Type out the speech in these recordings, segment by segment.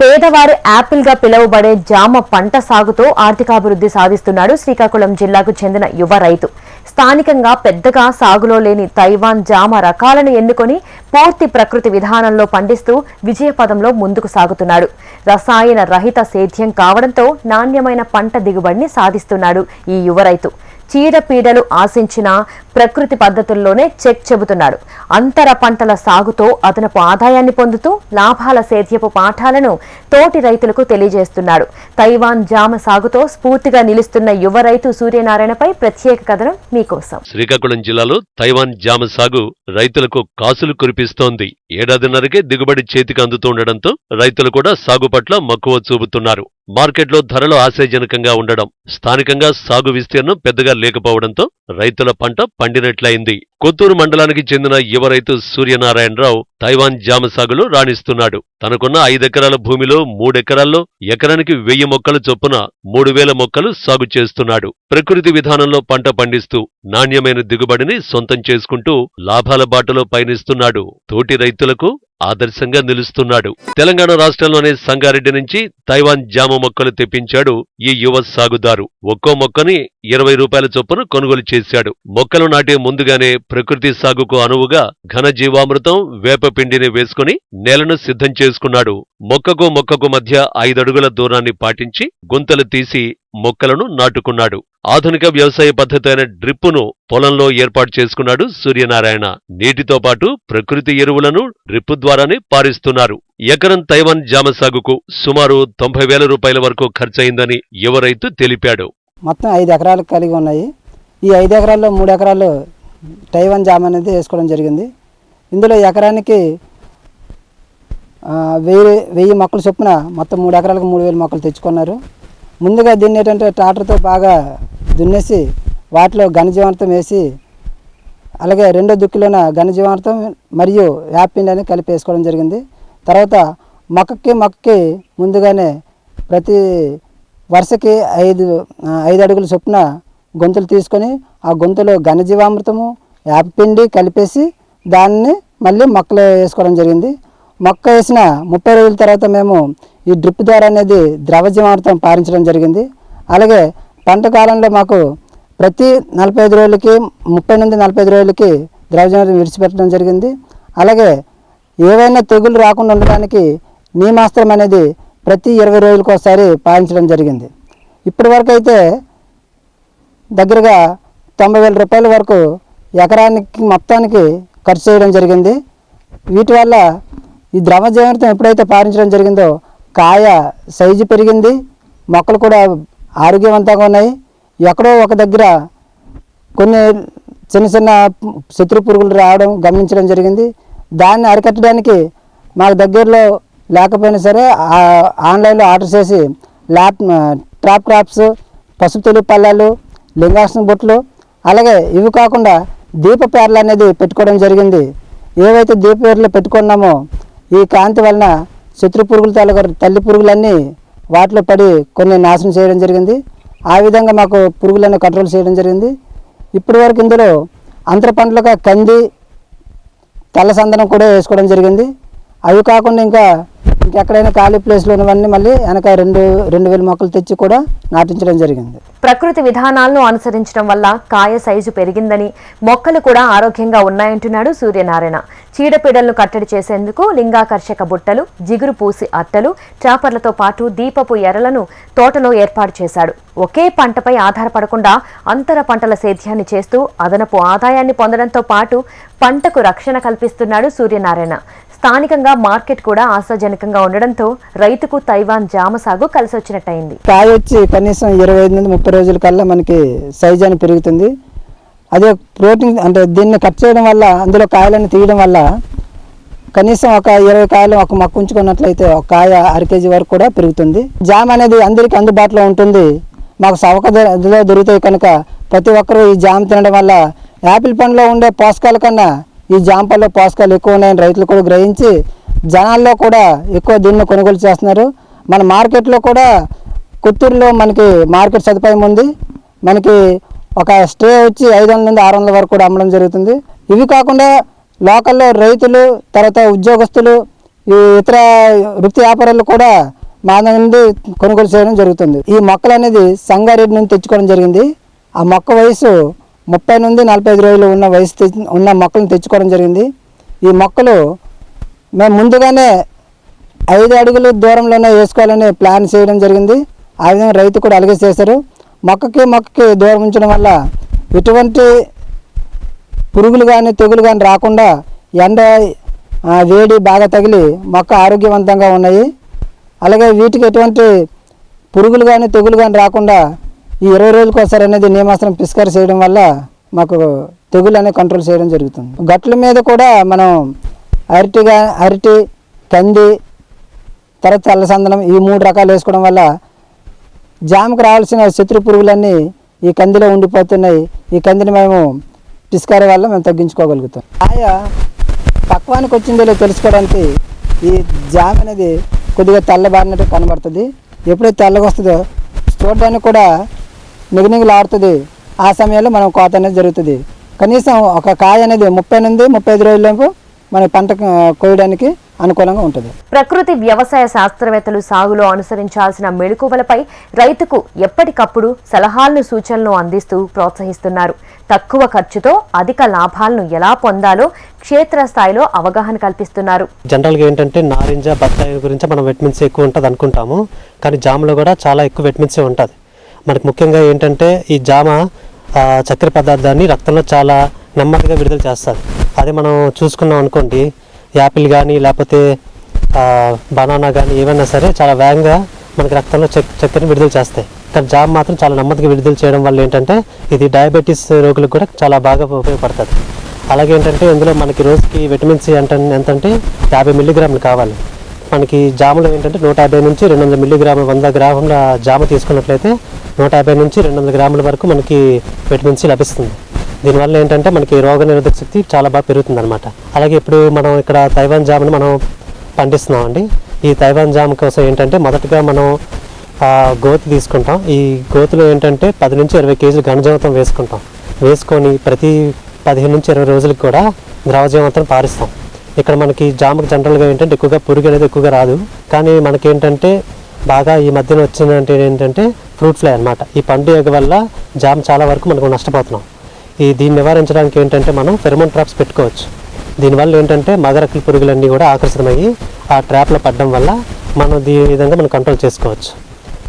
పేదవారి యాపిల్గా పిలువబడే జామ పంట సాగుతో ఆర్థికాభివృద్ధి సాధిస్తున్నాడు శ్రీకాకుళం జిల్లాకు చెందిన యువ రైతు. స్థానికంగా పెద్దగా సాగులో లేని తైవాన్ జామ రకాలను ఎన్నుకొని పూర్తి ప్రకృతి విధానంలో పండిస్తూ విజయపదంలో ముందుకు సాగుతున్నాడు. రసాయన రహిత సేద్యం కావడంతో నాణ్యమైన పంట దిగుబడిని సాధిస్తున్నాడు ఈ యువ రైతు. చీడపీడలు ఆశించిన ప్రకృతి పద్ధతుల్లోనే చెక్ చెబుతున్నాడు అంతర పంటల సాగుతో అదనపు ఆదాయాన్ని పొందుతూ లాభాల సేద్యపు పాఠాలను తోటి రైతులకు తెలియజేస్తున్నాడు తైవాన్ జామ సాగుతో స్ఫూర్తిగా నిలుస్తున్న యువ రైతు సూర్యనారాయణపై ప్రత్యేక కథనం మీకోసం. శ్రీకాకుళం జిల్లాలో తైవాన్ జామ సాగు రైతులకు కాసులు కురిపిస్తోంది. ఏడాదిన్నరకే దిగుబడి చేతికి అందుతుండటంతో రైతులు కూడా సాగు పట్ల మక్కువ చూపుతున్నారు. మార్కెట్లో ధరలు ఆశాజనకంగా ఉండడం స్థానికంగా సాగు విస్తీర్ణం పెద్దగా లేకపోవడంతో రైతుల పంట పండినట్లయింది. కొత్తూరు మండలానికి చెందిన యువ రైతు సూర్యనారాయణరావు తైవాన్ జామ సాగులో రాణిస్తున్నాడు. తనకున్న ఐదెకరాల భూమిలో మూడెకరాల్లో ఎకరానికి వెయ్యి మొక్కలు చొప్పున మూడు వేల మొక్కలు సాగు చేస్తున్నాడు. ప్రకృతి విధానంలో పంట పండిస్తూ నాణ్యమైన దిగుబడిని సొంతం చేసుకుంటూ లాభాల బాటలో పయనిస్తున్నాడు. తోటి రైతులకు ఆదర్శంగా నిలుస్తున్నాడు. తెలంగాణ రాష్ట్రంలోని సంగారెడ్డి నుంచి తైవాన్ జామ మొక్కలు తెప్పించాడు ఈ యువ సాగుదారు. ఒక్కో మొక్కని ఇరవై రూపాయల చొప్పున కొనుగోలు చేశాడు. మొక్కలు నాటే ముందుగానే ప్రకృతి సాగుకు అనువుగా ఘనజీవామృతం వేపపిండిని వేసుకుని నేలను సిద్ధం చేసుకున్నాడు. మొక్కకు మొక్కకు మధ్య ఐదడుగుల దూరాన్ని పాటించి గుంతలు తీసి మొక్కలను నాటుకున్నాడు. ఆధునిక వ్యవసాయ పద్ధతి అయిన డ్రిప్పును పొలంలో ఏర్పాటు చేసుకున్నాడు సూర్యనారాయణ. నీటితో పాటు ప్రకృతి ఎరువులను డ్రిప్పు ద్వారానే పారిస్తున్నారు. ఎకరం తైవాన్ జామ సాగుకు సుమారు తొంభై వేల రూపాయల వరకు ఖర్చయిందని యువ రైతు తెలిపాడు. మొత్తం ఐదు ఎకరాలు కలిగి ఉన్నాయి. ఈ ఐదు ఎకరాల్లో మూడు ఎకరాలు తైవాన్ జామ అనేది వేసుకోవడం జరిగింది. ఇందులో ఎకరానికి వెయ్యి వెయ్యి మొక్కలు చొప్పున మొత్తం మూడు ఎకరాలకు మూడు వేల మొక్కలు తెచ్చుకున్నారు. ముందుగా దీన్ని ఏంటంటే ట్రాక్టర్తో బాగా దున్నేసి వాటిలో ఘనజీవామృతం వేసి అలాగే రెండో దుక్కిలోన ఘనజీవామృతం మరియు యాపిండి కలిపి వేసుకోవడం జరిగింది. తర్వాత మొక్కకి మొక్కకి ముందుగానే ప్రతి వరుసకి ఐదు ఐదు అడుగుల చొప్పున గొంతులు తీసుకొని ఆ గొంతులో ఘనజీవామృతము యాపిండి కలిపేసి దాన్ని మళ్ళీ మొక్కలు వేసుకోవడం జరిగింది. మొక్క వేసిన ముప్పై రోజుల తర్వాత మేము ఈ డ్రిప్ ద్వారా అనేది ద్రవజీవామృతం పారించడం జరిగింది. అలాగే పంట కాలంలో మాకు ప్రతి నలభై ఐదు రోజులకి ముప్పై నుండి నలభై ఐదు రోజులకి ద్రవజీవామృతం విడిచిపెట్టడం జరిగింది. అలాగే ఏవైనా తెగులు రాకుండా ఉండడానికి నీమాస్త్రం అనేది ప్రతి ఇరవై రోజులకు ఒకసారి పాలించడం జరిగింది. ఇప్పటి వరకు అయితే దగ్గరగా తొంభై వేల రూపాయల వరకు ఎకరానికి మొత్తానికి ఖర్చు చేయడం జరిగింది. వీటి వల్ల ఈ ద్రవ జీవామృతం ఎప్పుడైతే పారించడం జరిగిందో కాయ సైజు పెరిగింది మొక్కలు కూడా ఆరోగ్యవంతంగా ఉన్నాయి. ఎక్కడో ఒక దగ్గర కొన్ని చిన్న చిన్న శత్రు పురుగులు రావడం గమనించడం జరిగింది. దాన్ని అరికట్టడానికి మాకు దగ్గరలో లేకపోయినా సరే ఆన్లైన్లో ఆర్డర్ చేసి ల్యాప్ ట్రాప్ క్రాప్స్ పసుపు తెలుగు పళ్ళాలు లింగాసన బొట్లు అలాగే ఇవి కాకుండా దీప పేర్లు అనేది పెట్టుకోవడం జరిగింది. ఏవైతే దీప పేర్లు పెట్టుకున్నామో ఈ కాంతి వలన శత్రు పురుగులు తల తల్లి పురుగులన్నీ వాటిలో పడి కొన్ని నాశనం చేయడం జరిగింది. ఆ విధంగా మాకు పురుగులను కంట్రోల్ చేయడం జరిగింది. ఇప్పటి వరకు ఇందులో అంతర పంటలుగా కంది తెల్ల సందనం కూడా వేసుకోవడం జరిగింది. అవి కాకుండా ఇంకా ఇంకెక్కడైనా ఖాళీ ప్లేస్లో ఉన్నవన్నీ మళ్ళీ వెనక రెండు రెండు వేల మొక్కలు తెచ్చి కూడా నాటించడం జరిగింది. ప్రకృతి విధానాలను అనుసరించడం వల్ల కాయ సైజు పెరిగిందని మొక్కలు కూడా ఆరోగ్యంగా ఉన్నాయంటున్నాడు సూర్యనారాయణ. చీడపీడలను కట్టడి చేసేందుకు లింగాకర్షక బుట్టలు జిగురు పూసి అట్టలు చాపర్లతో పాటు దీపపు ఎరలను తోటలో ఏర్పాటు చేశాడు. ఒకే పంటపై ఆధారపడకుండా అంతర పంటల సేద్యాన్ని చేస్తూ అదనపు ఆదాయాన్ని పొందడంతో పాటు పంటకు రక్షణ కల్పిస్తున్నాడు సూర్యనారాయణ. స్థానికంగా మార్కెట్ కూడా ఆశాజనకంగా ఉండడంతో రైతుకు తైవాన్ జామ సాగు కలిసొచ్చినట్టయింది కాయ వచ్చి కనీసం ఇరవై ఐదు నుండి ముప్పై రోజుల కల్లా మనకి సైజ్ అని పెరుగుతుంది. అదే ప్రోటీన్ అంటే దీన్ని కట్ చేయడం వల్ల అందులో కాయలను తీయడం వల్ల కనీసం ఒక ఇరవై కాయలు ఒక మొక్క ఉంచుకున్నట్లయితే ఒక కాయ అర కేజీ వరకు కూడా పెరుగుతుంది. జామ అనేది అందరికీ అందుబాటులో ఉంటుంది. మాకు సవక దొరుకుతాయి కనుక ప్రతి ఒక్కరూ ఈ జామ తినడం వల్ల యాపిల్ పండులో ఉండే పోషకాల కన్నా ఈ జాంపల్లో పోషకాలు ఎక్కువ ఉన్నాయని రైతులు కూడా గ్రహించి జనాల్లో కూడా ఎక్కువ దీన్ని కొనుగోలు చేస్తున్నారు. మన మార్కెట్లో కూడా కొత్తూరులో మనకి మార్కెట్ సదుపాయం ఉంది. మనకి ఒక స్టే వచ్చి ఐదు వందల నుండి ఆరు వందల వరకు కూడా అమ్మడం జరుగుతుంది. ఇవి కాకుండా లోకల్లో రైతులు తర్వాత ఉద్యోగస్తులు ఈ ఇతర వృత్తి వ్యాపారాలు కూడా మా నుండి కొనుగోలు చేయడం జరుగుతుంది. ఈ మొక్కలు అనేది సంగారెడ్డి నుండి తెచ్చుకోవడం జరిగింది. ఆ మొక్క వయసు ముప్పై నుండి నలభై ఐదు రోజులు ఉన్న వయసు ఉన్న మొక్కలను తెచ్చుకోవడం జరిగింది. ఈ మొక్కలు మేము ముందుగానే ఐదు అడుగులు దూరంలోనే వేసుకోవాలని ప్లాన్ చేయడం జరిగింది. ఆ విధంగా రైతు కూడా అలాగే చేశారు. మొక్కకి మొక్కకి దూరం ఉంచడం వల్ల ఎటువంటి పురుగులు కానీ తెగులు కానీ రాకుండా ఎండ వేడి బాగా తగిలి మొక్క ఆరోగ్యవంతంగా ఉన్నాయి. అలాగే వీటికి ఎటువంటి పురుగులు కానీ తెగులు కానీ రాకుండా ఈ ఇరవై రోజులకు ఒకసారి అనేది నియమాసనం పిస్కారి చేయడం వల్ల మాకు తెగులు అనేది కంట్రోల్ చేయడం జరుగుతుంది. గట్ల మీద కూడా మనం అరటిగా అరటి కంది తర్వాత తెల్లసందనం ఈ మూడు రకాలు వేసుకోవడం వల్ల జామకు రావాల్సిన శత్రు పురుగులన్నీ ఈ కందిలో ఉండిపోతున్నాయి. ఈ కందిని మేము పిస్కారీ వల్ల మేము తగ్గించుకోగలుగుతాం. ఆయా పక్వానికి వచ్చిందో తెలుసుకోవడానికి ఈ జామ అనేది కొద్దిగా తెల్లబారినట్టు కనబడుతుంది. ఎప్పుడైతే తెల్లగా వస్తుందో చూడడానికి కూడా నిగనిగలాడుతుంది ఆ సమయంలో మనం కోత అనేది జరుగుతుంది. కనీసం ఒక కాయ అనేది ముప్పై నుండి ముప్పై ఐదు రోజులలోపు మన పంట కోయడానికి అనుకూలంగా ఉంటుంది. ప్రకృతి వ్యవసాయ శాస్త్రవేత్తలు సాగులో అనుసరించాల్సిన మెళుకువలపై రైతుకు ఎప్పటికప్పుడు సలహాలను సూచనలు అందిస్తూ ప్రోత్సహిస్తున్నారు. తక్కువ ఖర్చుతో అధిక లాభాలను ఎలా పొందాలో క్షేత్రస్థాయిలో అవగాహన కల్పిస్తున్నారు. జనరల్గా ఏంటంటే నారింజ బత్తాయి గురించి మనం విటమిన్స్ ఎక్కువ ఉంటుంది అనుకుంటాము. కానీ జామలో కూడా చాలా ఎక్కువ విటమిన్స్ ఉంటుంది. మనకు ముఖ్యంగా ఏంటంటే ఈ జామ చక్కెర పదార్థాన్ని రక్తంలో చాలా నెమ్మదిగా విడుదల చేస్తుంది. అదే మనం చూసుకున్నాం అనుకోండి యాపిల్ కానీ లేకపోతే బనానా కానీ ఏవైనా సరే చాలా వేగంగా మనకి రక్తంలో చక్ చక్కెరని విడుదల చేస్తాయి. కానీ జామ మాత్రం చాలా నెమ్మదిగా విడుదల చేయడం వల్ల ఏంటంటే ఇది డయాబెటీస్ రోగులకు కూడా చాలా బాగా ఉపయోగపడుతుంది. అలాగే ఏంటంటే ఇందులో మనకి రోజుకి విటమిన్ సి అంటే ఎంతంటే యాభై మిల్లీగ్రాములు కావాలి. మనకి జాములో ఏంటంటే నూట యాభై నుంచి రెండు వందల మిల్లీగ్రాములు వంద గ్రాముల జామ తీసుకున్నట్లయితే నూట యాభై నుంచి రెండు వందల గ్రాముల వరకు మనకి విటమిన్ సి లభిస్తుంది. దీనివల్ల ఏంటంటే మనకి రోగ నిరోధక శక్తి చాలా బాగా పెరుగుతుంది అనమాట అలాగే ఇప్పుడు మనం ఇక్కడ తైవాన్ జామును మనం పండిస్తున్నామండి. ఈ తైవాన్ జామ కోసం ఏంటంటే మొదటగా మనం గోతి తీసుకుంటాం. ఈ గోతులో ఏంటంటే పది నుంచి ఇరవై కేజీలు ఘనజీవితం వేసుకుంటాం. వేసుకొని ప్రతి పదిహేను నుంచి ఇరవై రోజులకు కూడా ద్రవజీవితం పారిస్తాం. ఇక్కడ మనకి జామకు జనరల్గా ఏంటంటే ఎక్కువగా పురుగు అనేది ఎక్కువగా రాదు. కానీ మనకి ఏంటంటే బాగా ఈ మధ్యన వచ్చిందంటే ఏంటంటే ఫ్రూట్ ఫ్లై అనమాట ఈ పండుగ వల్ల జామ్ చాలా వరకు మనకు నష్టపోతున్నాం. ఈ దీన్ని నివారించడానికి ఏంటంటే మనం ఫెరమోన్ ట్రాప్స్ పెట్టుకోవచ్చు. దీనివల్ల ఏంటంటే మగరకుల పురుగులన్నీ కూడా ఆకర్షితమయ్యి ఆ ట్రాప్లో పడడం వల్ల మనం దీని విధంగా మనం కంట్రోల్ చేసుకోవచ్చు.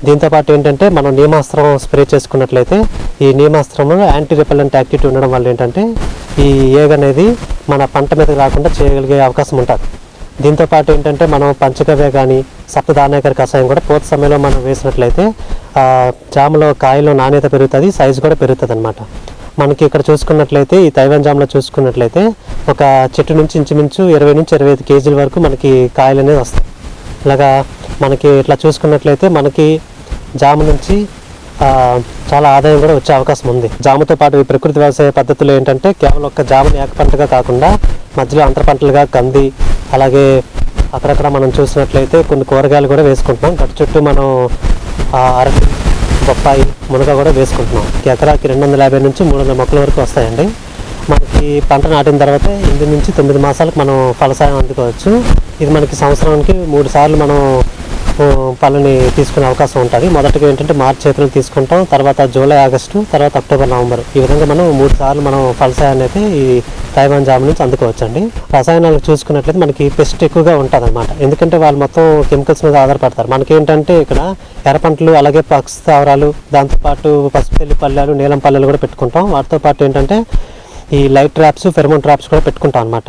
దీంతోపాటు ఏంటంటే మనం నియమాస్త్రం స్ప్రే చేసుకున్నట్లయితే ఈ నియమాస్త్రంలో యాంటీ రిపెల్లెంట్ యాక్టివిటీ ఉండడం వల్ల ఏంటంటే ఈ ఏగ్ అనేది మన పంట మీద రాకుండా చేయగలిగే అవకాశం ఉంటుంది. దీంతోపాటు ఏంటంటే మనం పంచగవ్య కానీ సప్తధాన్యకర కషాయం కూడా పూత సమయంలో మనం వేసినట్లయితే జాములో జామలో కాయలో నాణ్యత పెరుగుతుంది సైజు కూడా పెరుగుతుంది అనమాట మనకి ఇక్కడ చూసుకున్నట్లయితే ఈ తైవాన్ జామ్లో చూసుకున్నట్లయితే ఒక చెట్టు నుంచి ఇంచుమించు ఇరవై నుంచి ఇరవై ఐదు కేజీల వరకు మనకి కాయలు అనేది వస్తాయి. ఇలాగా మనకి ఇట్లా చూసుకున్నట్లయితే మనకి జామ నుంచి చాలా ఆదాయం కూడా వచ్చే అవకాశం ఉంది. జామతో పాటు ఈ ప్రకృతి వ్యవసాయ పద్ధతులు ఏంటంటే కేవలం ఒక్క జామని ఏక పంటగా కాకుండా మధ్యలో అంతర పంటలుగా కంది అలాగే అక్కడక్కడ మనం చూసినట్లయితే కొన్ని కూరగాయలు కూడా వేసుకుంటున్నాం. గట్టు చుట్టూ మనం అరటి బొప్పాయి మునగ కూడా వేసుకుంటున్నాం. ఎకరాకి రెండు వందల యాభై నుంచి మూడు వందల మొక్కల వరకు వస్తాయండి. మనకి పంట నాటిన తర్వాత ఎనిమిది నుంచి తొమ్మిది మాసాలకు మనం ఫలసాయం అందుకోవచ్చు. ఇది మనకి సంవత్సరానికి మూడు సార్లు మనం పళ్ళని తీసుకునే అవకాశం ఉంటుంది. మొదటగా ఏంటంటే మార్చి ఏప్రిల్ తీసుకుంటాం. తర్వాత జూలై ఆగస్టు తర్వాత అక్టోబర్ నవంబర్. ఈ విధంగా మనం మూడు సార్లు మనం ఫలసాయాన్ని అయితే ఈ తైవాన్ జామ్ నుంచి అందుకోవచ్చండి. రసాయనాలు చూసుకున్నట్లయితే మనకి పెస్ట్ ఎక్కువగా ఉంటుంది అనమాట ఎందుకంటే వాళ్ళు మొత్తం కెమికల్స్ మీద ఆధారపడతారు. మనకి ఏంటంటే ఇక్కడ ఎర్ర పంటలు అలాగే పక్షి స్థావరాలు దాంతోపాటు పసుపుతెల్లి పల్లెలు నీలం పల్లెలు కూడా పెట్టుకుంటాం. వాటితో పాటు ఏంటంటే ఈ లైట్ ట్రాప్స్ ఫెర్మోన్ ట్రాప్స్ కూడా పెట్టుకుంటాం అనమాట